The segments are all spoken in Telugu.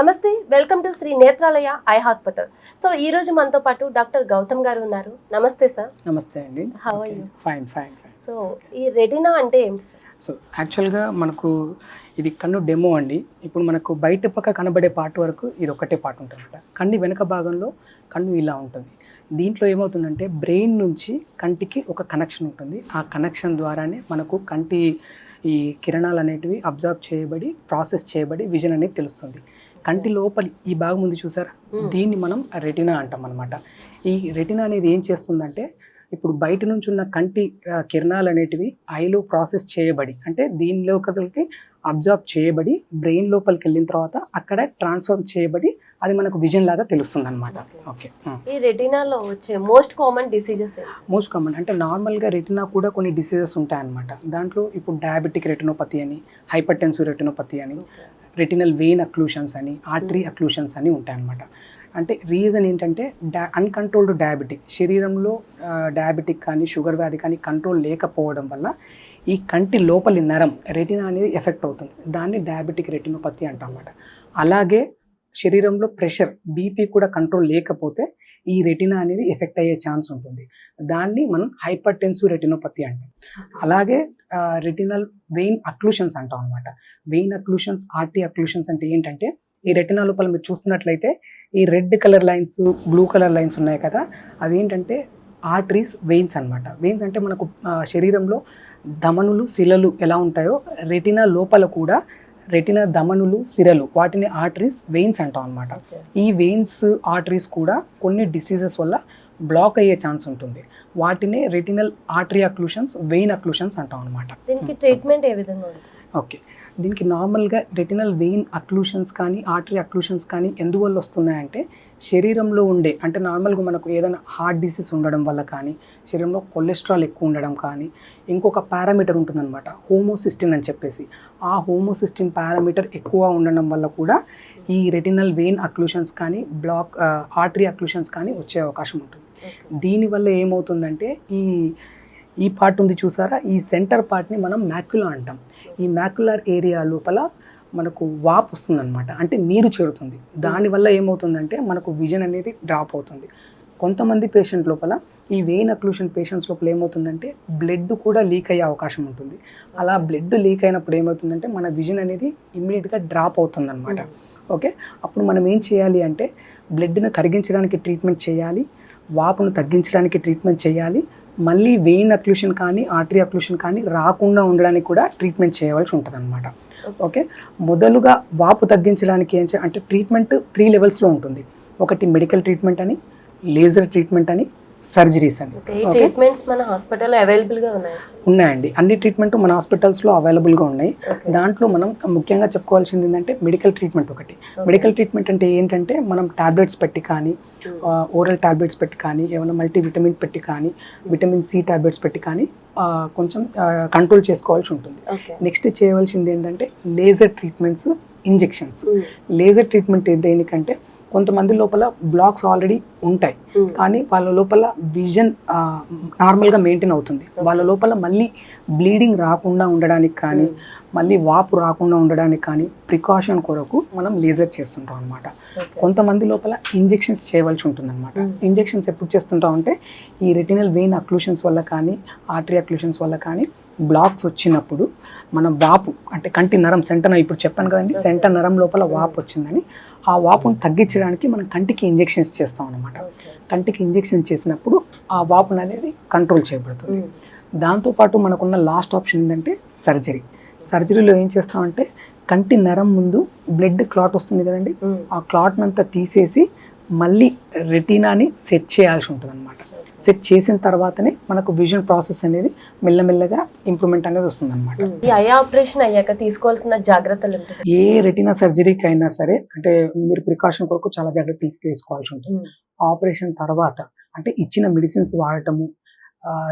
నమస్తే welcome to Sri Netralaya eye hospital. So ఈ రోజు మనతో పాటు డాక్టర్ గౌతమ్ గారు ఉన్నారు. నమస్తే సార్. నమస్తే అండి. You? ఫైన్ ఫైన్ సో ఈ రెటినా అంటే ఏంటి సార్? సో యాక్చువల్గా మనకు ఇది కన్ను డెమో అండి. ఇప్పుడు మనకు బయట పక్క కనబడే పార్ట్ వరకు ఇది ఒకటే పార్ట్ ఉంటుంది అనమాట కన్ను వెనక భాగంలో కన్ను ఇలా ఉంటుంది. దీంట్లో ఏమవుతుందంటే బ్రెయిన్ నుంచి కంటికి ఒక కనెక్షన్ ఉంటుంది. ఆ కనెక్షన్ ద్వారానే మనకు కంటి ఈ కిరణాలు అనేటివి అబ్జర్వ్ చేయబడి ప్రాసెస్ చేయబడి విజన్ అనేది తెలుస్తుంది. కంటి లోపలి ఈ భాగం ఉంది చూసారా? దీన్ని మనం రెటినా అంటాం అనమాట ఈ రెటినా అనేది ఏం చేస్తుందంటే ఇప్పుడు బయట నుంచి ఉన్న కంటి కిరణాలు అనేటివి ఐలో ప్రాసెస్ చేయబడి అంటే దీని లోపలికి అబ్జర్వ్ చేయబడి బ్రెయిన్ లోపలికి వెళ్ళిన తర్వాత అక్కడ ట్రాన్స్ఫర్ చేయబడి అది మనకు విజన్ లాగా తెలుస్తుంది అనమాట ఓకే ఈ రెటినాలో వచ్చే most common diseases most common అంటే నార్మల్గా రెటినా కూడా కొన్ని డిసీజెస్ ఉంటాయన్నమాట. దాంట్లో ఇప్పుడు డయాబెటిక్ రెటినోపతి అని హైపర్ టెన్సివ్ రెటినోపతి అని రెటినల్ వెయిన్ అక్లూషన్స్ అని ఆర్టరీ అక్లూషన్స్ అని ఉంటాయన్నమాట. అంటే రీజన్ ఏంటంటే డా అన్కంట్రోల్డ్ డయాబెటిక్ శరీరంలో డయాబెటిక్ కానీ షుగర్ వ్యాధి కానీ కంట్రోల్ లేకపోవడం వల్ల ఈ కంటి లోపలి నరం రెటినా అనేది ఎఫెక్ట్ అవుతుంది. దాన్ని డయాబెటిక్ రెటినోపతి అంటాం అన్నమాట అలాగే శరీరంలో ప్రెషర్ బీపీ కూడా కంట్రోల్ లేకపోతే ఈ రెటినా అనేది ఎఫెక్ట్ అయ్యే ఛాన్స్ ఉంటుంది. దాన్ని మనం హైపర్ టెన్సివ్ రెటినోపతి అంటాం. అలాగే రెటినల్ వెయిన్ అక్లూషన్స్ అంటాం అనమాట వెయిన్ అక్లూషన్స్ ఆర్టీ అక్లూషన్స్ అంటే ఏంటంటే ఈ రెటినా లోపల మీరు చూస్తున్నట్లయితే ఈ red colour lines blue colour lines ఉన్నాయి కదా అవి ఏంటంటే ఆర్టరీస్ వెయిన్స్ అన్నమాట. వెయిన్స్ అంటే మనకు శరీరంలో ధమనులు శిలలు ఎలా ఉంటాయో రెటినా లోపల కూడా రెటినా ధమనులు సిరలు వాటిని ఆర్టరీస్ వెయిన్స్ అంటాం అనమాట ఈ వెయిన్స్ ఆర్టరీస్ కూడా కొన్ని డిసీజెస్ వల్ల బ్లాక్ అయ్యే ఛాన్స్ ఉంటుంది. వాటినే retinal artery occlusions vein occlusions అంటాం అనమాట దీనికి ట్రీట్మెంట్ ఏ విధంగా ఓకే. దీనికి నార్మల్గా రెటినల్ వెయిన్ అక్లూషన్స్ కానీ ఆర్టరీ అక్లూషన్స్ కానీ ఎందువల్ల వస్తున్నాయంటే శరీరంలో ఉండే అంటే నార్మల్గా మనకు ఏదైనా హార్ట్ డిసీజ్ ఉండడం వల్ల కానీ శరీరంలో కొలెస్ట్రాల్ ఎక్కువ ఉండడం కానీ ఇంకొక పారామీటర్ ఉంటుందన్నమాట హోమోసిస్టిన్ అని చెప్పేసి. ఆ హోమోసిస్టిన్ పారామీటర్ ఎక్కువ ఉండడం వల్ల కూడా ఈ రెటినల్ వెయిన్ అక్లూషన్స్ కానీ బ్లాక్ ఆర్టరీ అక్లూషన్స్ కానీ వచ్చే అవకాశం ఉంటుంది. దీనివల్ల ఏమవుతుందంటే ఈ ఈ పార్ట్ ఉంది చూసారా? ఈ సెంటర్ పార్ట్ని మనం మ్యాక్యులా అంటాం. ఈ మ్యాకులర్ ఏరియా లోపల మనకు వాప్ వస్తుందన్నమాట. అంటే నీరు చేరుతుంది. దానివల్ల ఏమవుతుందంటే మనకు విజన్ అనేది డ్రాప్ అవుతుంది. కొంతమంది పేషెంట్ లోపల ఈ వెయిన్ అక్లూషన్ పేషెంట్స్ లోపల ఏమవుతుందంటే బ్లడ్ కూడా లీక్ అయ్యే అవకాశం ఉంటుంది. అలా బ్లడ్ లీక్ అయినప్పుడు ఏమవుతుందంటే మన విజన్ అనేది ఇమ్మీడియట్గా డ్రాప్ అవుతుందన్నమాట. ఓకే? అప్పుడు మనం ఏం చేయాలి అంటే బ్లడ్ను కరిగించడానికి ట్రీట్మెంట్ చేయాలి. వాపును తగ్గించడానికి ట్రీట్మెంట్ చేయాలి. మళ్ళీ వెయిన్ అక్లూషన్ కానీ ఆర్టరీ అక్లూషన్ కానీ రాకుండా ఉండడానికి కూడా ట్రీట్మెంట్ చేయవలసి ఉంటుంది అనమాట ఓకే మొదలుగా వాపు తగ్గించడానికి ఏం అంటే ట్రీట్మెంట్ త్రీ లెవెల్స్లో ఉంటుంది. ఒకటి మెడికల్ ట్రీట్మెంట్ అని లేజర్ ట్రీట్మెంట్ అని సర్జరీస్ ఈ ట్రీట్మెంట్స్ మన హాస్పిటల్లో అవైలబుల్గా ఉన్నాయి సార్? ఉన్నాయండి. అన్ని ట్రీట్మెంట్ మన హాస్పిటల్స్లో అవైలబుల్గా ఉన్నాయి. దాంట్లో మనం ముఖ్యంగా చెప్పుకోవాల్సింది ఏంటంటే మెడికల్ ట్రీట్మెంట్ ఒకటి. మెడికల్ ట్రీట్మెంట్ అంటే ఏంటంటే మనం టాబ్లెట్స్ పెట్టి కానీ ఓరల్ టాబ్లెట్స్ పెట్టి కానీ ఏమైనా మల్టీ విటమిన్ పెట్టి కానీ విటమిన్ సి టాబ్లెట్స్ పెట్టి కానీ కొంచెం కంట్రోల్ చేసుకోవాల్సి ఉంటుంది. నెక్స్ట్ చేయవలసింది ఏంటంటే laser treatments injections. Laser treatment దేనికంటే కొంతమంది లోపల బ్లాక్స్ ఆల్రెడీ ఉంటాయి. కానీ వాళ్ళ లోపల విజన్ నార్మల్గా మెయింటైన్ అవుతుంది. వాళ్ళ లోపల మళ్ళీ బ్లీడింగ్ రాకుండా ఉండడానికి కానీ మళ్ళీ వాపు రాకుండా ఉండడానికి కానీ ప్రికాషన్ కొరకు మనం లేజర్ చేస్తుంటాం అనమాట కొంతమంది లోపల ఇంజెక్షన్స్ చేయవలసి ఉంటుంది అనమాట ఇంజెక్షన్స్ ఎప్పుడు చేస్తుంటాం అంటే ఈ రెటినల్ వెయిన్ అక్లూషన్స్ వల్ల కానీ ఆర్టరీ అక్లూషన్స్ వల్ల కానీ బ్లాక్స్ వచ్చినప్పుడు మన వాపు అంటే కంటి నరం సెంటర్ ఇప్పుడు చెప్పాను కదండి సెంటర్ నరం లోపల వాపు వచ్చిందని. ఆ వాపును తగ్గించడానికి మనం కంటికి ఇంజెక్షన్స్ చేస్తాం అనమాట కంటికి ఇంజెక్షన్ చేసినప్పుడు ఆ వాపును అనేది కంట్రోల్ చేయబడుతుంది. దాంతోపాటు మనకున్న లాస్ట్ ఆప్షన్ ఏంటంటే సర్జరీ. సర్జరీలో ఏం చేస్తామంటే కంటి నరం ముందు బ్లడ్ క్లాట్ వస్తుంది కదండి. ఆ క్లాట్ని అంతా తీసేసి మళ్ళీ రెటీనాని సెట్ చేయాల్సి ఉంటుంది అనమాట సెట్ చేసిన తర్వాతనే మనకు విజన్ ప్రాసెస్ అనేది మెల్లమెల్లగా ఇంప్రూవ్మెంట్ అనేది వస్తుంది అనమాట ఈ ఐ ఆపరేషన్ అయ్యాక తీసుకోవాల్సిన జాగ్రత్తలు ఏ రెటీనా సర్జరీకి అయినా సరే అంటే మీరు ప్రికాషన్ కొరకు చాలా జాగ్రత్తలు తీసుకోవాల్సి ఉంటుంది. ఆపరేషన్ తర్వాత అంటే ఇచ్చిన మెడిసిన్స్ వాడటము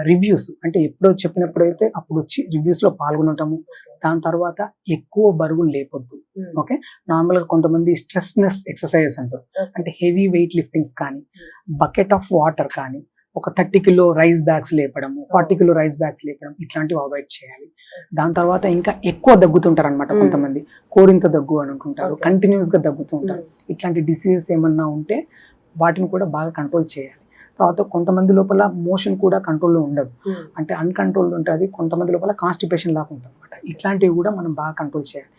రివ్యూస్ అంటే ఎప్పుడో చెప్పినప్పుడైతే అప్పుడు వచ్చి రివ్యూస్లో పాల్గొనటము దాని తర్వాత ఎక్కువ బరువులు లేపొద్దు. ఓకే? నార్మల్గా కొంతమంది స్ట్రెస్నెస్ ఎక్సర్సైజెస్ అంటారు. అంటే హెవీ వెయిట్ లిఫ్టింగ్స్ కానీ బకెట్ ఆఫ్ వాటర్ కానీ ఒక థర్టీ కిలో రైస్ బ్యాగ్స్ లేపడము ఫార్టీ కిలో రైస్ బ్యాగ్స్ లేపడం ఇట్లాంటివి అవాయిడ్ చేయాలి. దాని తర్వాత ఇంకా ఎక్కువ దగ్గుతుంటారు అనమాట. కొంతమంది. కోరింత దగ్గు అని అనుకుంటారు Okay. కంటిన్యూస్గా దగ్గుతూ ఉంటారు ఇట్లాంటి డిసీజెస్ ఏమన్నా ఉంటే వాటిని కూడా బాగా కంట్రోల్ చేయాలి. తర్వాత కొంతమంది లోపల మోషన్ కూడా కంట్రోల్లో ఉండదు. అంటే అన్కంట్రోల్డ్ ఉంటుంది కొంతమంది లోపల కాన్స్టిపేషన్ లాగా ఉంటుంది అనమాట ఇట్లాంటివి కూడా మనం బాగా కంట్రోల్ చేయాలి.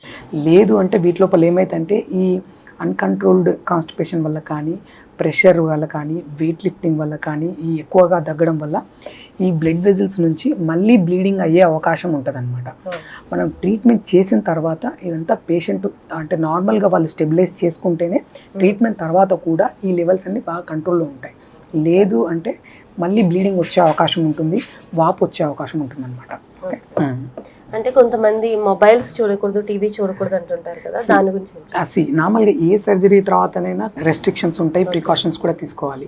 లేదు అంటే వీటి లోపల ఏమైతుందంటే ఈ అన్కంట్రోల్డ్ కాన్స్టిపేషన్ వల్ల కానీ ప్రెషర్ వల్ల కానీ వెయిట్ లిఫ్టింగ్ వల్ల కానీ ఈ ఎక్కువగా దగ్గడం వల్ల ఈ బ్లడ్ వెజిల్స్ నుంచి మళ్ళీ బ్లీడింగ్ అయ్యే అవకాశం ఉంటుంది మనం ట్రీట్మెంట్ చేసిన తర్వాత ఇదంతా పేషెంట్ అంటే నార్మల్గా వాళ్ళు స్టెబిలైజ్ చేసుకుంటేనే ట్రీట్మెంట్ తర్వాత కూడా ఈ లెవెల్స్ అన్ని బాగా కంట్రోల్లో ఉంటాయి. లేదు అంటే మళ్ళీ బ్లీడింగ్ వచ్చే అవకాశం ఉంటుంది వాపు వచ్చే అవకాశం ఉంటుంది అనమాట ఓకే అంటే కొంతమంది మొబైల్స్ చూడకూడదు టీవీ చూడకూడదు అంటుంటారు కదా దాని గురించి? సి నార్మల్గా ఏ సర్జరీ తర్వాతనైనా రెస్ట్రిక్షన్స్ ఉంటాయి ప్రికాషన్స్ కూడా తీసుకోవాలి.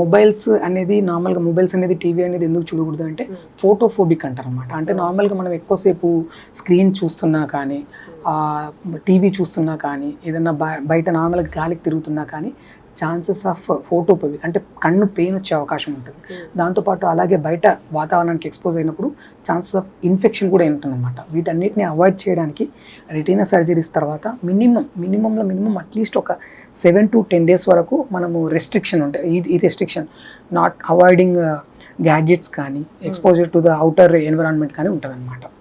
మొబైల్స్ అనేది నార్మల్గా మొబైల్స్ అనేది టీవీ అనేది ఎందుకు చూడకూడదు అంటే Hmm. ఫోటోఫోబిక్ అంటారు అనమాట అంటే నార్మల్గా మనం ఎక్కువసేపు స్క్రీన్ చూస్తున్నా కానీ టీవీ చూస్తున్నా కానీ ఏదన్నా బయ- బయట నార్మల్గా గాలికి తిరుగుతున్నా కానీ ఛాన్సెస్ ఆఫ్ ఫోటోఫోబిక్ అంటే కన్ను పెయిన్ వచ్చే అవకాశం ఉంటుంది. Hmm. దాంతోపాటు అలాగే బయట వాతావరణానికి ఎక్స్పోజ్ అయినప్పుడు ఛాన్సెస్ ఆఫ్ ఇన్ఫెక్షన్ కూడా ఉంటుందన్నమాట. వీటన్నిటిని అవాయిడ్ చేయడానికి రెటీనా సర్జరీస్ తర్వాత మినిమం మినిమంలో మినిమం అట్లీస్ట్ ఒక సెవెన్ టు టెన్ డేస్ వరకు మనము రెస్ట్రిక్షన్ ఉంటాయి ఈ రెస్ట్రిక్షన్ నాట్ అవాయిడింగ్ గ్యాడ్జెట్స్ కానీ exposure to the outer environment కానీ ఉంటుంది అనమాట ఓకే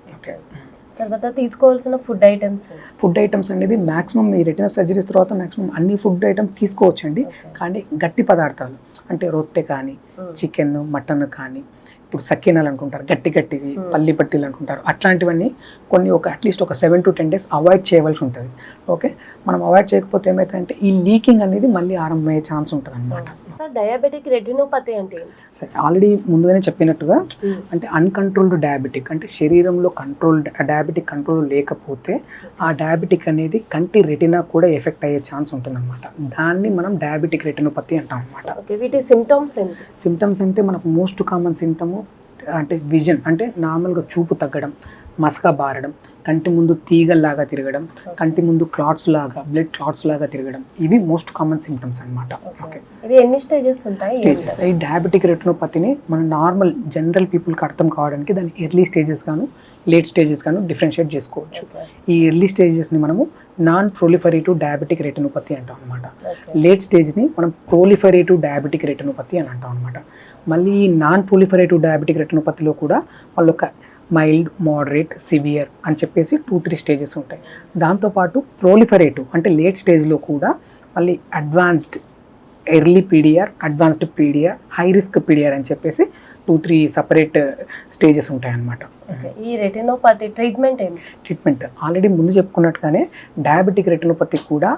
తర్వాత తీసుకోవాల్సిన ఫుడ్ ఐటమ్స్ ఫుడ్ ఐటమ్స్ అనేది మాక్సిమం ఈ రెటినా సర్జరీస్ తర్వాత మాక్సిమం అన్ని ఫుడ్ ఐటమ్స్ తీసుకోవచ్చండి. కానీ గట్టి పదార్థాలు అంటే రొట్టె కానీ చికెన్ మటన్ కానీ ఇప్పుడు సక్కినాలు అనుకుంటారు గట్టి గట్టివి Hmm. పల్లి పట్టీలు అనుకుంటారు. అట్లాంటివన్నీ కొన్ని ఒక అట్లీస్ట్ ఒక seven to ten days avoid చేయవలసి ఉంటుంది. ఓకే మనం అవాయిడ్ చేయకపోతే ఏమవుతుందంటే ఈ లీకింగ్ అనేది మళ్ళీ ఆరంభమయ్యే ఛాన్స్ ఉంటుంది అనమాట డయాబెటిక్ రెటినోపతి అంటే సరే ఆల్రెడీ ముందుగానే చెప్పినట్టుగా Hmm. అంటే అన్కంట్రోల్డ్ డయాబెటిక్ అంటే శరీరంలో కంట్రోల్ డయాబెటిక్ కంట్రోల్ లేకపోతే ఆ డయాబెటిక్ అనేది కంటి రెటినా కూడా ఎఫెక్ట్ అయ్యే ఛాన్స్ ఉంటుందన్నమాట. దాన్ని మనం డయాబెటిక్ రెటినోపతి అంటాం అనమాట ఓకే వీటి సిమ్టమ్స్ ఏంటి? సిమ్టమ్స్ అంటే మనకు మోస్ట్ కామన్ సిమ్టము అంటే విజన్ అంటే నార్మల్గా చూపు తగ్గడం మసక బారడం కంటి ముందు తీగల్లాగా తిరగడం కంటి ముందు క్లాట్స్ లాగా బ్లడ్ క్లాట్స్ లాగా తిరగడం ఇవి మోస్ట్ కామన్ సిమ్టమ్స్ అనమాట ఓకే ఇవి ఎన్ని స్టేజెస్ ఉంటాయి? స్టేజెస్ ఈ డయాబెటిక్ రెటినోపతిని మన నార్మల్ జనరల్ పీపుల్కి అర్థం కావడానికి దాన్ని ఎర్లీ స్టేజెస్ గాను లేట్ స్టేజెస్ గాను డిఫరెన్షియేట్ చేసుకోవచ్చు. ఈ ఎర్లీ స్టేజెస్ని మనము నాన్ ప్రొలిఫరేటివ్ డయాబెటిక్ రెటినోపతి అంటాం అనమాట లేట్ స్టేజ్ని మనం ప్రొలిఫరేటివ్ డయాబెటిక్ రెటినోపతి అని అంటాం అనమాట మళ్ళీ ఈ నాన్ ప్రొలిఫరేటివ్ డయాబెటిక్ రెటినోపతిలో కూడా వాళ్ళు ఒక మైల్డ్ మోడరేట్ సివియర్ అని చెప్పేసి టూ త్రీ స్టేజెస్ ఉంటాయి. దాంతోపాటు ప్రోలిఫరేటివ్ అంటే లేట్ స్టేజ్లో కూడా మళ్ళీ advanced early PDR advanced PDR high risk PDR అని చెప్పేసి టూ త్రీ సపరేట్ స్టేజెస్ ఉంటాయన్నమాట. ఈ రెటినోపతి ట్రీట్మెంట్ ఏంటి? ట్రీట్మెంట్ ఆల్రెడీ ముందు చెప్పుకున్నట్టుగానే డయాబెటిక్ రెటినోపతి కూడా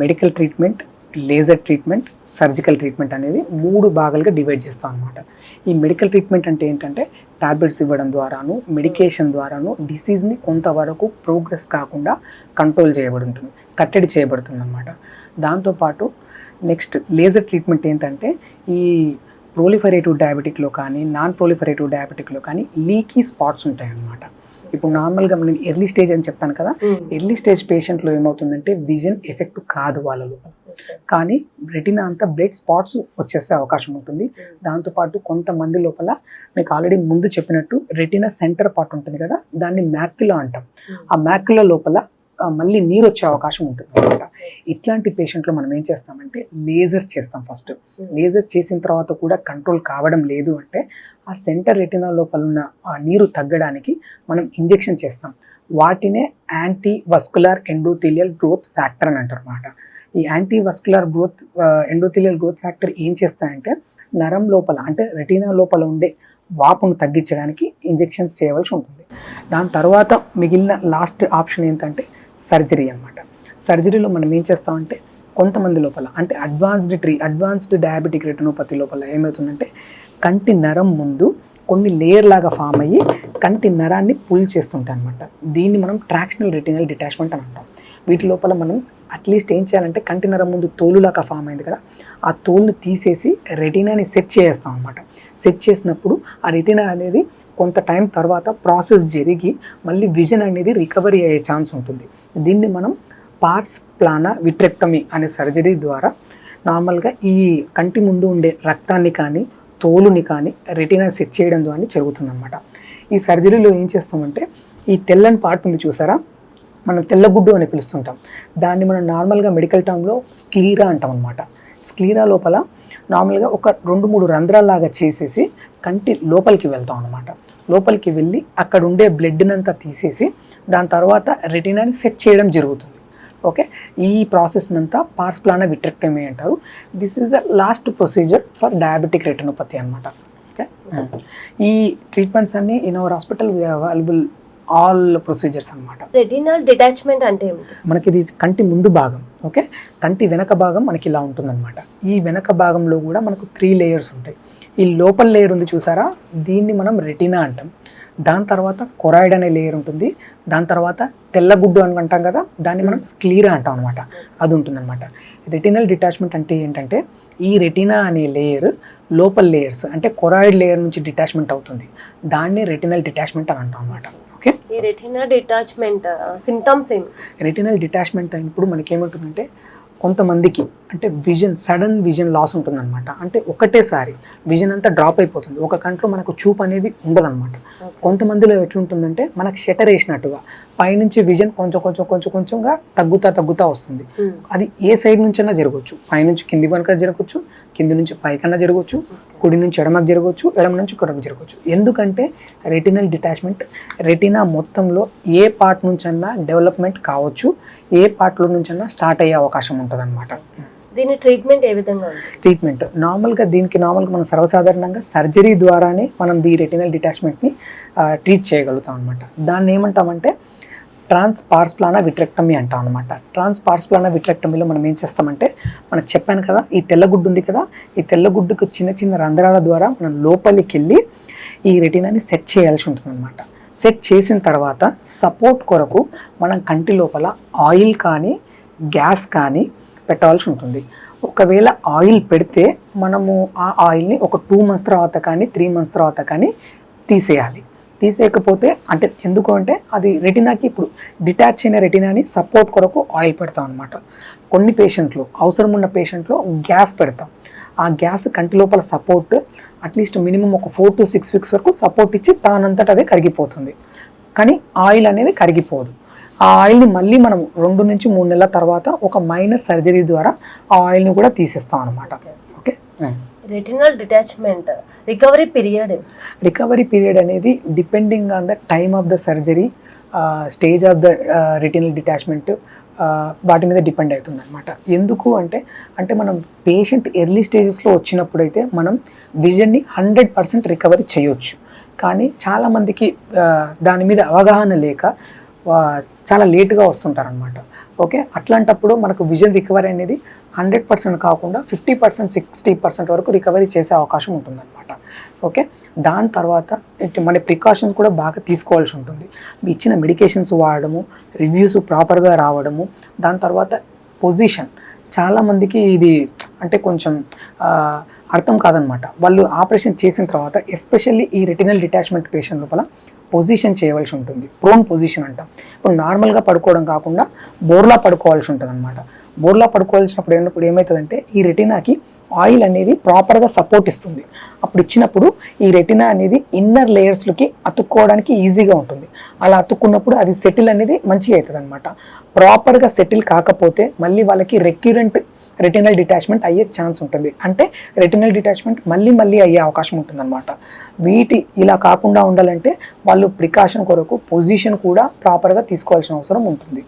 medical treatment laser treatment surgical treatment అనేది మూడు భాగాలుగా డివైడ్ చేస్తాం అనమాట ఈ మెడికల్ ట్రీట్మెంట్ అంటే ఏంటంటే టాబ్లెట్స్ ఇవ్వడం ద్వారాను మెడికేషన్ ద్వారాను డిసీజ్ని కొంతవరకు ప్రోగ్రెస్ కాకుండా కంట్రోల్ చేయబడుతుంది ఉంటుంది కట్టడి చేయబడుతుంది అనమాట దాంతోపాటు నెక్స్ట్ లేజర్ ట్రీట్మెంట్ ఏంటంటే ఈ ప్రోలిఫరేటివ్ డయాబెటిక్లో కానీ నాన్ ప్రోలిఫరేటివ్ డయాబెటిక్లో కానీ లీకీ స్పాట్స్ ఉంటాయన్నమాట. ఇప్పుడు నార్మల్గా మనం ఎర్లీ స్టేజ్ అని చెప్తాను కదా ఎర్లీ స్టేజ్ పేషెంట్లో ఏమవుతుందంటే విజన్ ఎఫెక్ట్ కాదు వాళ్ళలో. కానీ రెటినా అంతా బ్లడ్ స్పాట్స్ వచ్చేసే అవకాశం ఉంటుంది. దాంతోపాటు కొంతమంది లోపల మీకు ఆల్రెడీ ముందు చెప్పినట్టు రెటినా సెంటర్ పార్ట్ ఉంటుంది కదా దాన్ని మ్యాక్యులా అంటాం. ఆ మ్యాక్యులా లోపల మళ్ళీ నీరు వచ్చే అవకాశం ఉంటుంది. ఇట్లాంటి పేషెంట్లో మనం ఏం చేస్తామంటే లేజర్స్ చేస్తాం ఫస్ట్. లేజర్ చేసిన తర్వాత కూడా కంట్రోల్ కావడం లేదు అంటే ఆ సెంటర్ రెటినా లోపల ఉన్న ఆ నీరు తగ్గడానికి మనం ఇంజెక్షన్ చేస్తాం. వాటినే anti vascular endothelial growth factor అని అంటారు అనమాట ఈ anti vascular growth endothelial growth factor ఏం చేస్తాయంటే నరం లోపల అంటే రెటీనా లోపల ఉండే వాపును తగ్గించడానికి ఇంజెక్షన్స్ చేయవలసి ఉంటుంది. దాని తర్వాత మిగిలిన లాస్ట్ ఆప్షన్ ఏంటంటే సర్జరీ అన్నమాట. సర్జరీలో మనం ఏం చేస్తామంటే కొంతమంది లోపల అంటే advanced tree advanced diabetic retinopathy లోపల ఏమవుతుందంటే కంటి నరం ముందు కొన్ని లేయర్ లాగా ఫామ్ అయ్యి కంటి నరాన్ని పుల్ చేస్తుంటాయి అనమాట దీన్ని మనం ట్రాక్షనల్ రెటినల్ డిటాచ్మెంట్ అని అంటాం. వీటి లోపల మనం అట్లీస్ట్ ఏం చేయాలంటే కంటి నరం ముందు తోలులాగా ఫామ్ అయింది కదా ఆ తోలుని తీసేసి రెటినాని సెట్ చేస్తాం అనమాట సెట్ చేసినప్పుడు ఆ రెటినా అనేది కొంత టైం తర్వాత ప్రాసెస్ జరిగి మళ్ళీ విజన్ అనేది రికవరీ అయ్యే ఛాన్స్ ఉంటుంది. దీన్ని మనం పార్ట్స్ ప్లానా విట్రెక్టమీ అనే సర్జరీ ద్వారా నార్మల్గా ఈ కంటి ముందు ఉండే రక్తాన్ని కానీ తోలుని కానీ రెటీనా సెట్ చేయడం ద్వారా జరుగుతుందన్నమాట. ఈ సర్జరీలో ఏం చేస్తామంటే ఈ తెల్లని పార్ట్ ఉంది చూసారా? మనం తెల్లగుడ్డు అని పిలుస్తుంటాం. దాన్ని మనం నార్మల్గా మెడికల్ టర్మ్లో స్క్లీరా అంటాం అనమాట స్క్లీరా లోపల నార్మల్గా ఒక రెండు మూడు రంధ్రాల్లాగా చేసేసి కంటి లోపలికి వెళ్తాం అనమాట లోపలికి వెళ్ళి అక్కడ ఉండే బ్లడ్నంతా తీసేసి దాని తర్వాత రెటినాని సెట్ చేయడం జరుగుతుంది. ఓకే? ఈ ప్రాసెస్ అంతా పార్స్ప్లానా విట్రెక్టమీ అంటారు. This is the last procedure for diabetic retinopathy అనమాట ఓకే? ఈ ట్రీట్మెంట్స్ అన్నీ in our hospital available all procedures అనమాట రెటినల్ డిటాచ్మెంట్ అంటే మనకి ఇది కంటి ముందు భాగం. ఓకే? కంటి వెనక భాగం మనకి ఇలా ఉంటుందన్నమాట. ఈ వెనక భాగంలో కూడా మనకు త్రీ లేయర్స్ ఉంటాయి. ఈ లోపల లేయర్ ఉంది చూసారా? దీన్ని మనం రెటినా అంటాం. దాని తర్వాత కొరాయిడ్ అనే లేయర్ ఉంటుంది. దాని తర్వాత తెల్లగుడ్డు అని అంటాం కదా దాన్ని మనం స్క్లీరా అంటాం అనమాట అది ఉంటుందన్నమాట. రెటినల్ డిటాచ్మెంట్ అంటే ఏంటంటే ఈ రెటినా అనే లేయర్ లోపల లేయర్స్ అంటే కొరాయిడ్ లేయర్ నుంచి డిటాచ్మెంట్ అవుతుంది. దాన్ని రెటినల్ డిటాచ్మెంట్ అని అంటాం అనమాట ఓకే? ఈ రెటినా డిటాచ్మెంట్ సిమ్టమ్స్ ఏమి? రెటినల్ డిటాచ్మెంట్ అయినప్పుడు మనకి ఏముంటుందంటే కొంతమందికి అంటే విజన్ సడన్ విజన్ లాస్ ఉంటుందన్నమాట. అంటే ఒకటేసారి విజన్ అంతా డ్రాప్ అయిపోతుంది. ఒక కంట్లో మనకు చూపు అనేది ఉండదన్నమాట. కొంతమందిలో ఎట్లుంటుందంటే మనకు షటర్ వేసినట్టుగా పైనుంచి విజన్ కొంచెం కొంచెం కొంచెం కొంచెంగా తగ్గుతా తగ్గుతా వస్తుంది. అది ఏ సైడ్ నుంచైనా జరగవచ్చు. పైనుంచి కింది వరకు జరగవచ్చు కింది నుంచి పైకన్నా జరగవచ్చు కుడి నుంచి ఎడమకు జరగవచ్చు ఎడమ నుంచి కుడకు జరగవచ్చు. ఎందుకంటే రెటినల్ డిటాచ్మెంట్ రెటినా మొత్తంలో ఏ పార్ట్ నుంచన్నా డెవలప్మెంట్ కావచ్చు ఏ పార్ట్లో నుంచన్నా స్టార్ట్ అయ్యే అవకాశం ఉంటుంది దీని ట్రీట్మెంట్ ఏ విధంగా ట్రీట్మెంట్ నార్మల్గా దీనికి నార్మల్గా మనం సర్వసాధారణంగా సర్జరీ ద్వారానే మనం ది రెటినల్ డిటాచ్మెంట్ని ట్రీట్ చేయగలుగుతాం అనమాట దాన్ని ఏమంటామంటే ట్రాన్స్ పార్స్ప్లానా విట్రెక్టమీ అంటాం అనమాట ట్రాన్స్ పార్స్ప్లానా విట్రెక్టమీలో మనం ఏం చేస్తామంటే మనం చెప్పాను కదా ఈ తెల్లగుడ్డు ఉంది కదా ఈ తెల్లగుడ్డుకు చిన్న చిన్న రంధ్రాల ద్వారా మనం లోపలికి వెళ్ళి ఈ రెటినాని సెట్ చేయాల్సి ఉంటుందన్నమాట సెట్ చేసిన తర్వాత సపోర్ట్ కొరకు మనం కంటి లోపల ఆయిల్ కానీ గ్యాస్ కానీ పెట్టాల్సి ఉంటుంది. ఒకవేళ ఆయిల్ పెడితే మనము ఆ ఆయిల్ని ఒక టూ మంత్స్ తర్వాత కానీ త్రీ మంత్స్ తర్వాత కానీ తీసేయాలి. తీసేయకపోతే అంటే ఎందుకు అంటే అది రెటినాకి ఇప్పుడు డిటాచ్ అయిన రెటినాని సపోర్ట్ కొరకు ఆయిల్ పెడతాం అనమాట కొన్ని పేషెంట్లు అవసరం ఉన్న పేషెంట్లో గ్యాస్ పెడతాం. ఆ గ్యాస్ కంటి లోపల సపోర్ట్ అట్లీస్ట్ మినిమం ఒక ఫోర్ టు సిక్స్ వీక్స్ వరకు సపోర్ట్ ఇచ్చి తానంతట అదే కరిగిపోతుంది. కానీ ఆయిల్ అనేది కరిగిపోదు. ఆ ఆయిల్ని మళ్ళీ మనం రెండు నుంచి మూడు నెలల తర్వాత ఒక మైనర్ సర్జరీ ద్వారా ఆ ఆయిల్ని కూడా తీసేస్తాం అనమాట okay? Retinal detachment recovery period recovery period అనేది depending on the time of the surgery stage of the retinal detachment వాటి మీద డిపెండ్ అవుతుంది అనమాట ఎందుకు అంటే అంటే మనం పేషెంట్ ఎర్లీ స్టేజెస్లో వచ్చినప్పుడైతే మనం విజన్ని హండ్రెడ్ పర్సెంట్ రికవరీ చేయొచ్చు. కానీ చాలామందికి దాని మీద అవగాహన లేక చాలా లేటుగా వస్తుంటారనమాట ఓకే అట్లాంటప్పుడు మనకు విజన్ రికవరీ అనేది హండ్రెడ్ పర్సెంట్ కాకుండా ఫిఫ్టీ పర్సెంట్ సిక్స్టీ పర్సెంట్ వరకు రికవరీ చేసే అవకాశం ఉంటుందన్నమాట. ఓకే దాని తర్వాత ఇటు మన ప్రికాషన్స్ కూడా బాగా తీసుకోవాల్సి ఉంటుంది. ఇచ్చిన మెడికేషన్స్ వాడడము రివ్యూస్ ప్రాపర్గా రావడము దాని తర్వాత పొజిషన్ చాలామందికి ఇది అంటే కొంచెం అర్థం కాదనమాట వాళ్ళు ఆపరేషన్ చేసిన తర్వాత ఎస్పెషల్లీ ఈ రెటినల్ డిటాచ్మెంట్ పేషెంట్ లోపల పొజిషన్ చేయవలసి ఉంటుంది. ప్రోన్ పొజిషన్ అంటాం. ఇప్పుడు నార్మల్గా పడుకోవడం కాకుండా బోర్లా పడుకోవాల్సి ఉంటుంది అనమాట బోర్లా పడుకోవాల్సినప్పుడు అయినప్పుడు ఏమవుతుందంటే ఈ రెటినాకి ఆయిల్ అనేది ప్రాపర్గా సపోర్ట్ ఇస్తుంది. అప్పుడు ఇచ్చినప్పుడు ఈ రెటినా అనేది ఇన్నర్ లేయర్స్లోకి అతుక్కోవడానికి ఈజీగా ఉంటుంది. అలా అతుక్కున్నప్పుడు అది సెటిల్ అనేది మంచిగా అవుతుంది అనమాట ప్రాపర్గా సెటిల్ కాకపోతే మళ్ళీ వాళ్ళకి రెక్యూరెంట్ రెటినల్ డిటాచ్మెంట్ అయ్యే ఛాన్స్ ఉంటుంది. అంటే రెటినల్ డిటాచ్మెంట్ మళ్ళీ మళ్ళీ అయ్యే అవకాశం ఉంటుందన్నమాట. వీటి ఇలా కాకుండా ఉండాలంటే వాళ్ళు ప్రికాషన్ కొరకు పొజిషన్ కూడా ప్రాపర్గా తీసుకోవాల్సిన అవసరం ఉంటుంది.